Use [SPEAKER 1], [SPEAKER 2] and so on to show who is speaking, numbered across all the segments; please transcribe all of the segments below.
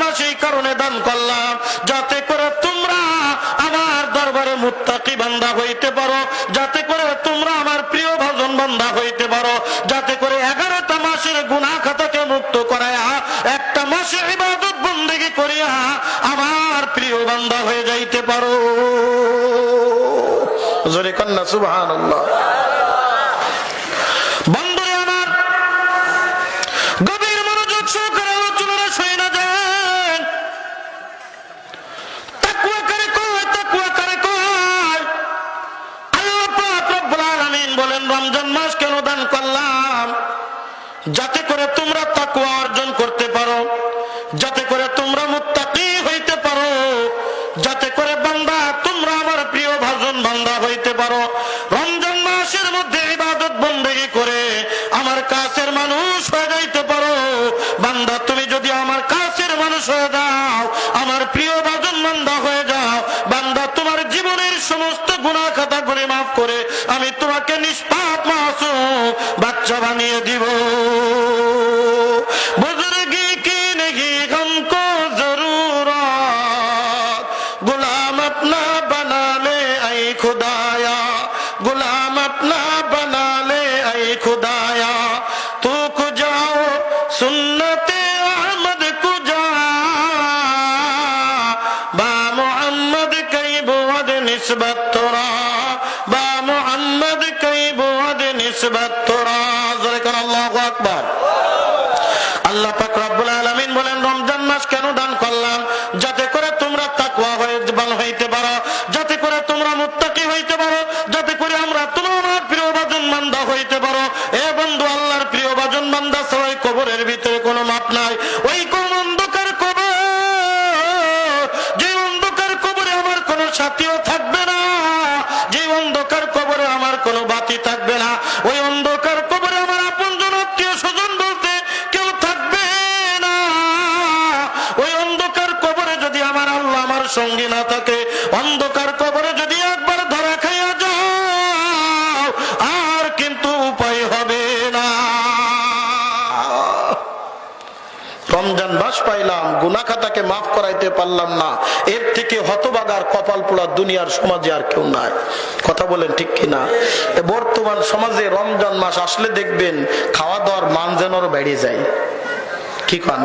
[SPEAKER 1] মাস এই কারণে দান করলাম। যাতে করে তোমরা আমার দরবারে মুত্তাকি বান্দা হইতে পারো। যাতে করে তোমরা আমার প্রিয় ভজন বান্দা হইতে পারো। যাতে করে এগারোটা মাসের গুনাহ খাতাকে মুক্ত করায়া একটা মাসে ইবাদত বন্দেগি করিয়া আমার প্রিয় বান্দা হয়ে যাইতে পারো। জোরে কন্যা, সুবহানাল্লাহ। যাতে করে তোমরা মুত্তাকি نسبت تراب সঙ্গী না থাকে, অন্ধকার কবরে যদি একবার ধরা খাইয়া যাও, আর কিন্তু উপায় হবে না। রমজান মাস পাইলাম গুনা খাতাকে মাফ করাইতে পারলাম না। এর থেকে হতবাগার কপাল পোড়া দুনিয়ার সমাজে আর কেউ নাই। কথা বলেন ঠিক কিনা? বর্তমান সমাজে রমজান মাস আসলে দেখবেন, খাওয়া দাওয়ার মান যেন বেড়ে যায়। কি কান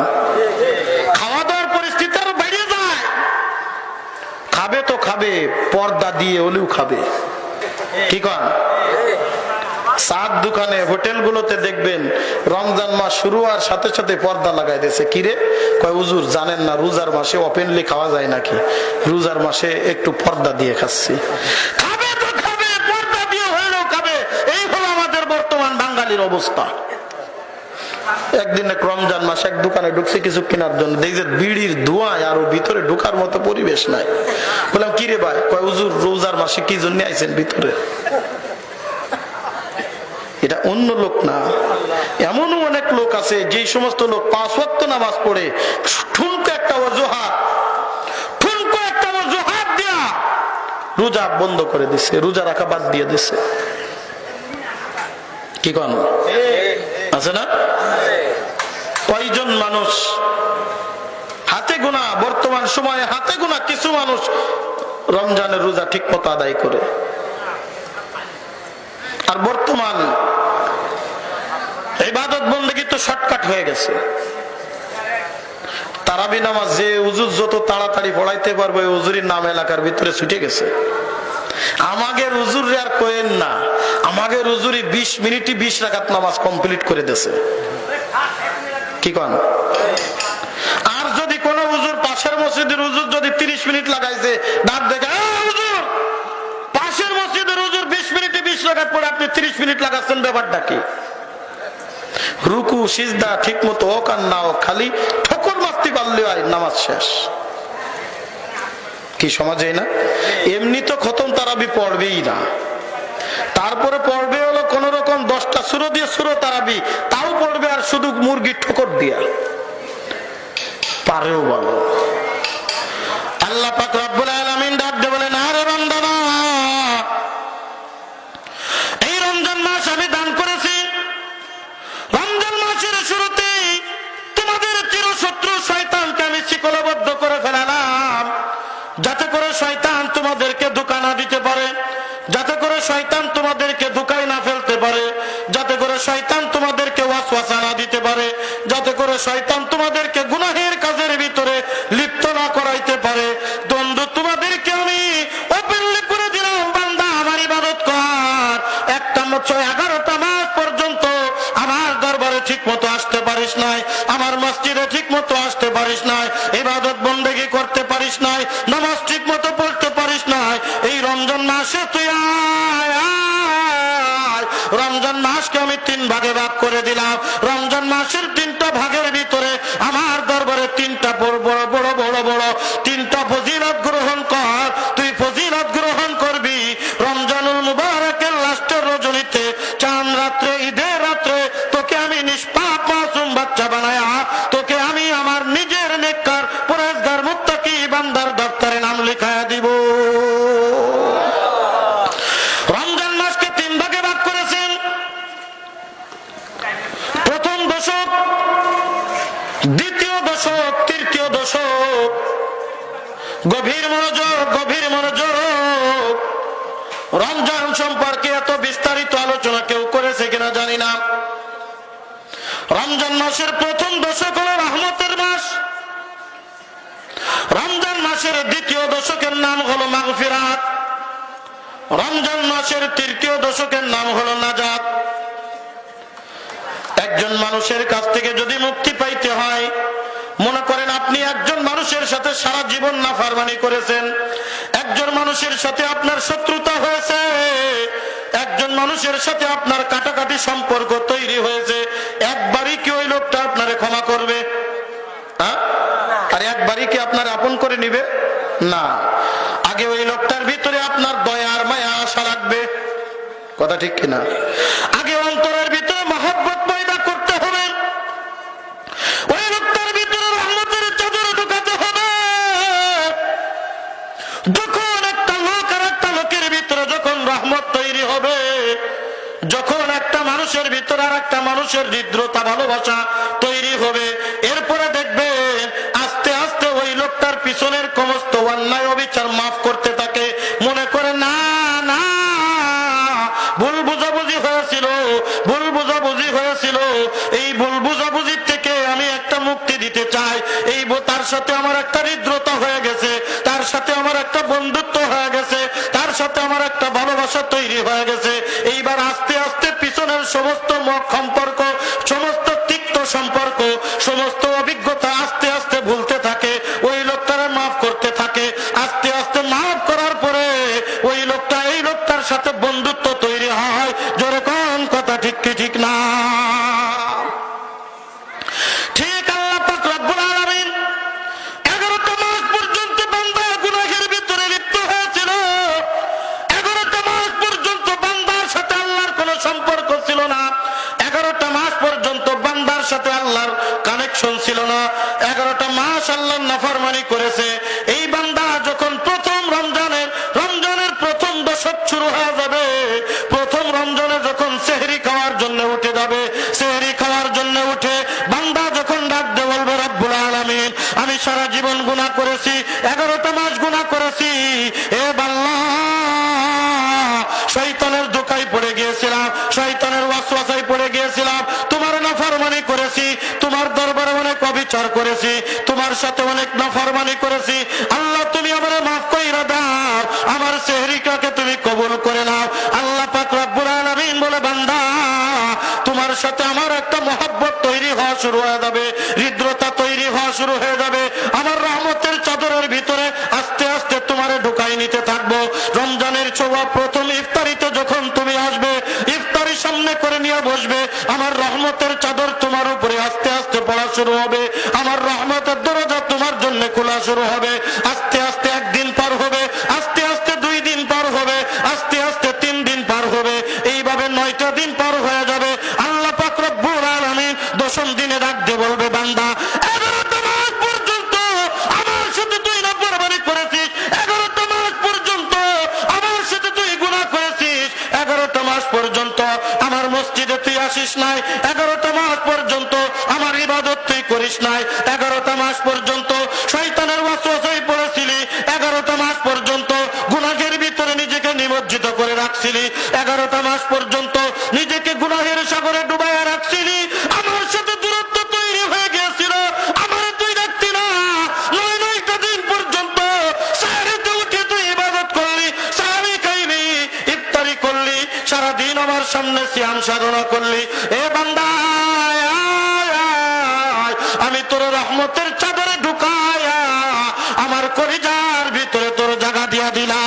[SPEAKER 1] খাওয়া দাওয়ার পরিস্থিতি আরও বেড়ে যায় খাবে তো খাবে, পর্দা দিয়ে হলেও খাবে। কি কান? সাত দোকানে হোটেলগুলোতে দেখবেন রমজান মাস শুরু হওয়ার সাথে সাথে পর্দা লাগাই দিয়েছে। কিরে কয়, হুজুর, জানেন না রোজার মাসে ওপেনলি খাওয়া যায় নাকি? রোজার মাসে একটু পর্দা দিয়ে খাচ্ছি। খাবে তো খাবে, পর্দা দিয়ে হইলেও খাবে। এই হলো আমাদের বর্তমান বাঙালির অবস্থা। একদিন এক রমজান মাস এক দোকানে ঢুকছে কিছু কেনার জন্য। দেখছে বিড়ির ধোঁয়ায় আরও ভিতরে ঢোকার মতো পরিবেশ নাই। বললাম, কিরে ভাই? কয়, হুজুর, রোজার মাসে কি জন্য আইছেন ভিতরে? এটা অন্য লোক না। এমনও অনেক লোক আছে যে সমস্ত লোক পাঁচ ওয়াক্ত নামাজ পড়ে, ঠুনকো একটা অজুহাত, ঠুনকো একটা অজুহাত দিয়া রোজা বন্ধ করে দিছে, রোজা রাখা বাদ দিয়ে দিছে। কি কন? আছে না? কয়জন মানুষ? হাতে গোনা বর্তমান সময়ে হাতে গোনা কিছু মানুষ রমজানের রোজা ঠিক মতো আদায় করে। আর বর্তমান ইবাদত বন্দী তো শর্টকাট হয়ে গেছে। তারাবি নামাজ যে উজুর যত তাড়াতাড়ি পড়াইতে পারবে উজুরির নাম এলাকার ভিতরে ছুটে গেছে। আমাদের উজুর আর কোয়েন না। আমাদের উজুরি বিশ মিনিটই বিশ রাখাত নামাজ কমপ্লিট করে দিয়েছে। কি কন? আর যদি কোনো উজুর পাশের মসজিদের উজুর যদি তিরিশ মিনিট লাগাইছে, দাঁত দেখে উজুর পাশের মসজিদের উজুর বিশ মিনিটে বিশ লাগার পরে আপনি তিরিশ মিনিট লাগাচ্ছেন ব্যাপারটা কি? রুকু, সিজদা ঠিক মতো হোক আর না হোক, খালি ঠোকর মারতে পারলে হয়, নামাজ শেষ। কি সমাজে না? এমনি তো খতম তারাবি পড়বেই না। তারপরে পড়বে হলো কোন রকম দশটা সুরো দিয়ে সুরো তারাবি, তাও পড়বে আর শুধু মুরগির ঠোকর দিয়া। পারেও বলো। এই রমজান আমি দান করেছি। রমজান তোমাদের করে যাতে করে শয়তান তোমাদেরকে ধোকা না দিতে পারে। যাতে করে শয়তান তোমাদেরকে ধোকায় না ফেলতে পারে। যাতে করে শয়তান তোমাদেরকে ওয়াসওয়াসা না দিতে পারে। যাতে করে শয়তান তোমাদেরকে মানুষের কাছ থেকে যদি মুক্তি পাইতে হয়, মনে করেন আপনি একজন মানুষের সাথে সারা জীবন নাফারমানি করেছেন, একজন মানুষের সাথে আপনার শত্রুতা হয়েছে, একজন মানুষের সাথে আপনার কাটাকাটি সম্পর্ক তৈরি হয়েছে, একবারই কি ওই লোকটা আপনারে ক্ষমা করবে? আর একবারই কি আপনার আপন করে নিবে? না। আগে ওই লোকটার ভিতরে আপনার দয়ার মায়া আশা রাখবে। কথা ঠিক কিনা আগে অন্তরের ভিতরে মহব্বত পয়দা করতে হবে ওই লোকটার ভিতরে রহমতের চাদর ঢুকাতে হবে যখন একটা লোক আর একটা লোকের ভিতরে যখন রহমত তৈরি হবে যখন একটা মানুষের ভিতরে আর একটা মানুষের হৃদ্রতা, ভালোবাসা তৈরি হবে। এরপরে দেখবে আস্তে আস্তে ওই লোকটার পিছনের সমস্ত অন্যায় অবিচার মাফ করতে অবিচার করেছি, তোমার সাথে অনেক নাফরমানি করেছি। আল্লাহ, তুমি আমার মাফ কইরা দাও। আমার সেহরিকাকে তুমি কবুল করে নাও। আল্লাহ পাক রব্বুল আলামিন বলে, বান্দা, তোমার সাথে আমার একটা মহব্বত তৈরি হওয়া শুরু হয়ে যাবে, হৃদ্রতা তৈরি হওয়া শুরু হয়ে যাবে। আমার রহমতের চাদরের ভিতরে আস্তে আস্তে তোমারে ঢুকাই নিতে থাকব। রমজানের ছোয়া প্রথম ইফতারিতে যখন তুমি আসবে, ইফতারি সামনে করে নিয়ে বসবে, আমার রহমতের চাদর তোমার উপরে আস্তে আস্তে পড়া শুরু হবে। আমার রহমতের দরজা তোমার জন্য খোলা শুরু হবে। আস্তে আস্তে একদিন পার হবে, আস্তে আস্তে দুই দিন পার হবে, আস্তে আস্তে তিন দিন পার হবে। এইভাবে নয়টা দিন পার হয়ে যাবে আল্লাহ পাক রব্বুল আলামিন দশম দিনে ডাক দিয়ে বলবে বান্দা এগারোটা মাস পর্যন্ত আমার সাথে তুই না বরবারি করেছিস এগারোটা মাস পর্যন্ত আমার সাথে তুই গুনাহ করেছিস এগারোটা মাস পর্যন্ত আমার মসজিদে তুই আসিস নাই এগারোটা মাস পর্যন্ত আমার ইবাদত তুই করিস নাই। এগারোটা মাস পর্যন্ত শয়তানের ওয়াসওয়াসায় পড়েছিলি। এগারোটা মাস পর্যন্ত গুনাহের ভিতরে নিজেকে নিমজ্জিত করে রাখছিলি। এগারোটা মাস পর্যন্ত নিজেকে গুনাহের সাগরে ডুবাইয়া রাখছিলি। আমার সাথে দূরত্ব তৈরি হয়ে আমার তুই না। নয় নয়টা দিন পর্যন্ত উঠে তুই ইবাদত করলি। ইফতারি করলি, সারাদিন আমার সামনে সিয়াম সাধনা করলি। এ। আমি তোর রহমতের চাদরে ঢুকাইয়া আমার করিজার ভিতরে তোর জায়গা দিয়া দিলা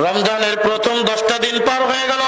[SPEAKER 1] রমজানের প্রথম দশটা দিন পার হয়ে গেল।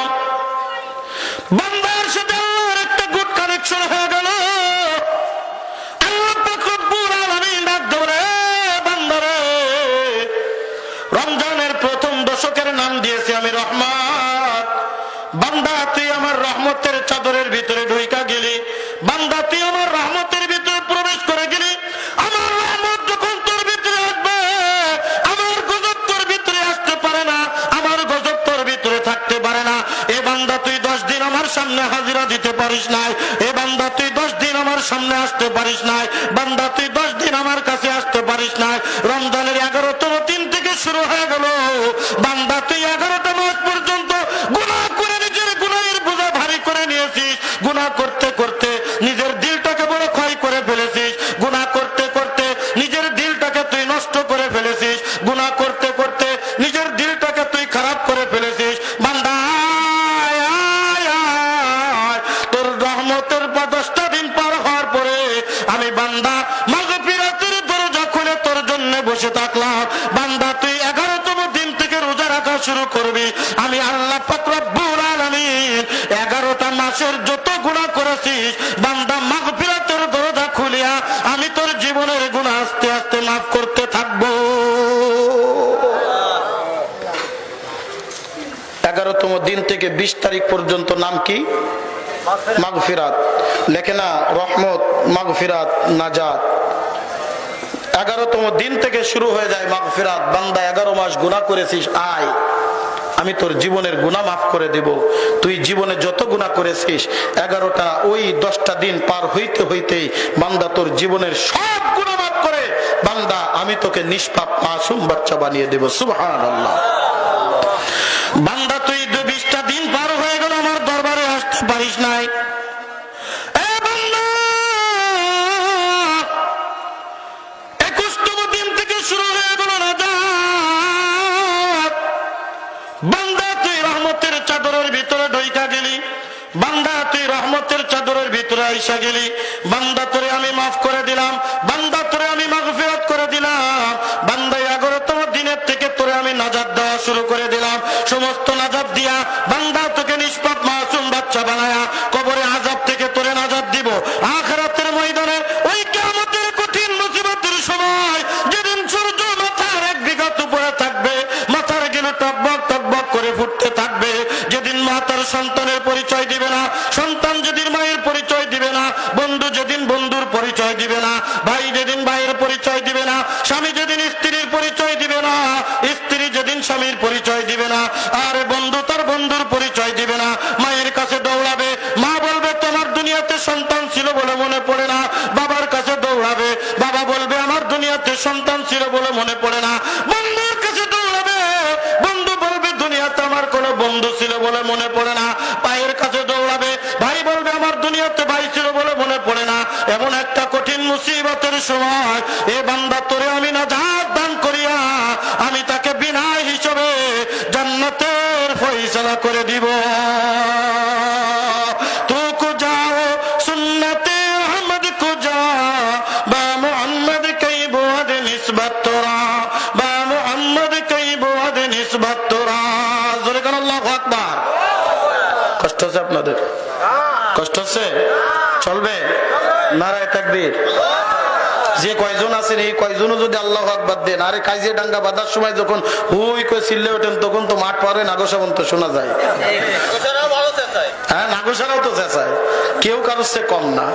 [SPEAKER 1] বিশ তারিখ পর্যন্ত নাম কি? মাগফিরাত। লেখে না, রহমত, মাগফিরাত, নাজাত। এগারোতম দিন থেকে শুরু হয়ে যায় মাগফিরাত। বান্দা এগারো মাস গুণা করেছিস, আয়। আমি তোর জীবনের গুণা মাফ করে দেব। তুই জীবনে যত গুণা করেছিস, এগারোটা, ওই দশটা দিন পার হইতে হইতে বান্দা তোর জীবনের সব গুণা মাফ করে। বান্দা, আমি তোকে নিষ্পাপ মাসুম বাচ্চা বানিয়ে দেব। আল্লাহ বান্দা আইসা গেলি, বান্দা তোরে আমি মাফ করে দিলাম, বান্দা তোরে আমি মাগফিরাত করে দিলাম বান্দা এগারোতম দিনের থেকে তোরে আমি নাজাদ দেওয়া শুরু করে দিলাম। সমস্ত নাজাদ দিয়া বান্দা তোকে নিষ্পাপ মাসুম বাচ্চা বানায়া কবরে আজাব থেকে তোরে নাজাদ দিব আখরাতের ময়দানে ওই কেমতের কঠিন মুসিবতের সময় যেদিন সূর্য মাথার এক বিঘত উপরে থাকবে মাথার গেলে টকবক টকবক করে ফুটতে থাকবে যেদিন মা তার সন্তানের পরিচয় দিবে না সন্তান যেদিন মায়ের পরিচয় দিবে না বন্ধু যেদিন বন্ধুর পরিচয় দিবে না ভাই যেদিন ভাইয়ের পরিচয় দিবে না স্বামী যেদিন স্ত্রীর পরিচয় দিবে না স্ত্রী যেদিন স্বামীর পরিচয় দিবে না আর বন্ধু তার বন্ধুর পরিচয় দিবে না মায়ের কাছে দৌড়াবে মা বলবে তোমার দুনিয়াতে সন্তান ছিল বলে মনে পড়ে না বাবার কাছে দৌড়াবে বাবা বলবে আমার দুনিয়াতে সন্তান ছিল বলে মনে পড়ে না বন্ধুর কাছে দৌড়াবে বন্ধু বলবে দুনিয়াতে আমার কোনো বন্ধু ছিল বলে মনে পড়ে না ভাইয়ের কাছে দৌড়াবে ভাই বলবে আমার দুনিয়াতে ভাই ছিল বলে মনে পড়ে না এমন একটা কঠিন মুসিবতের সময়। এ বান্দা তোরে আমি না দান আছেন এই কয়জনও যদি আল্লাহ আকবাদ দেন আরে কাইজে ডাঙ্গা বাঁধার সময় যখন হুই কয়ে চিল্লে ওঠেন তখন তো মাঠ পারে নাগসাবন্ত শোনা যায়। হ্যাঁ নাগসারাও তো চেঁচায়। কেউ কারোর সে কম না।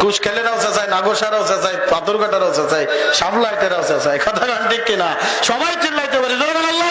[SPEAKER 1] কুশখেলেরাও চেঁচায় নাগসারাও চেঁচায় পাথর কাটারাও চেঁচায় সাবলাইটেরাও চেঁচায়। কথা গান ঠিক কিনা? সবাই চিল্লাইতে পারে। আল্লাহ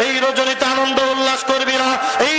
[SPEAKER 1] এই রজনীতে আনন্দ উল্লাস করবি না এই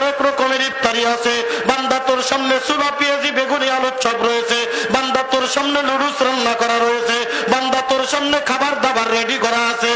[SPEAKER 1] হরেক রকমের ইফতারি আছে? বান্দা তোর সামনে সুবা পেঁয়াজি বেগুনি আলুর চপ রয়েছে। বান্দা তোর সামনে নুডুস রান্না করা রয়েছে। বান্দা তোর সামনে খাবার দাবার রেডি করা আছে।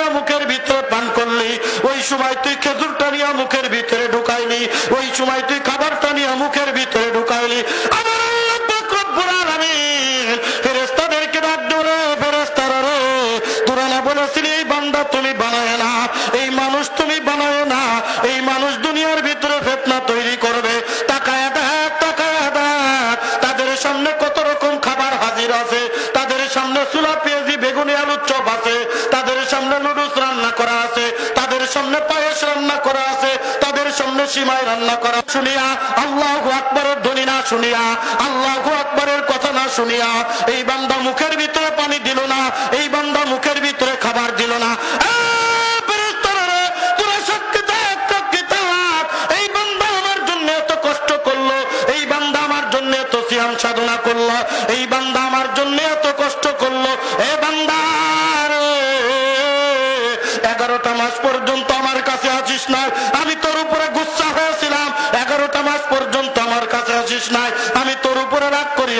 [SPEAKER 1] নিয়া মুখের ভিতরে পান করলি। ওই সময় তুই খেজুরটা নিয়া মুখের ভিতরে ঢুকাইলি। ওই সময় তুই খাবারটা নিয়া মুখের ভিতরে ঢুকাইলি। শুনিয়া আল্লাহ আকবরের কথা না শুনিয়া এই বান্দা মুখের ভিতরে পানি দিল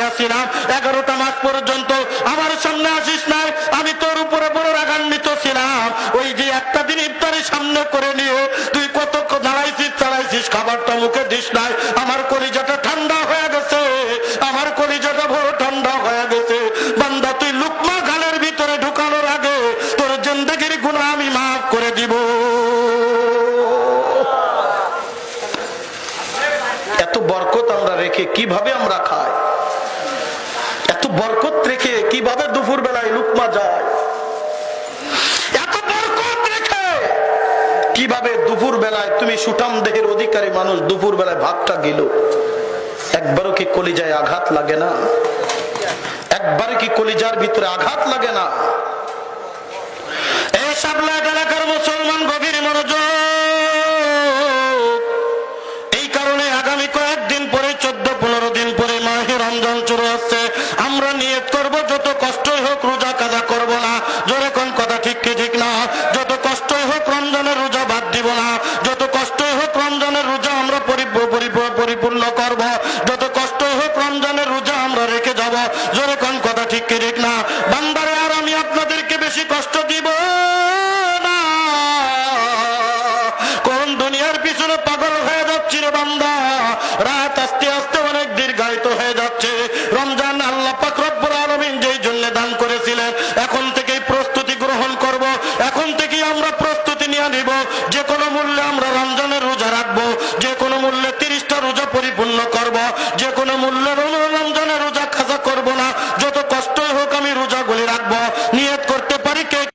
[SPEAKER 1] হাসিনা এগারোটা মাস পর্যন্ত আমার সামনে আসিস নাই, আমি তোর উপরে বড় রাগান্বিত ছিলাম। ওই যে একটা দিন ইফতারি সামনে করে নিও, তুই কত দাঁড়াইছিস চালাইছিস, খাবারটা মুখে দিস নাই। আমার কলিজাটা ঠান্ডা হয়ে গেছে, আমার কলিজাটা বড় ঠান্ডা হয়ে গেছে। বান্দা, তুই লুকমা গালের ভিতরে ঢুকানোর আগে তোর জিন্দগির গুণা আমি মাফ করে দিব। এত বরকত আমরা রেখে কীভাবে আমরা খাই? কীভাবে দুপুর বেলায় তুমি সুঠাম দেহের অধিকারী মানুষ দুপুর বেলায় ভাতটা গেল? একবারও কি কলিজায় আঘাত লাগে না? একবারে কি কলিজার ভিতরে আঘাত লাগে না?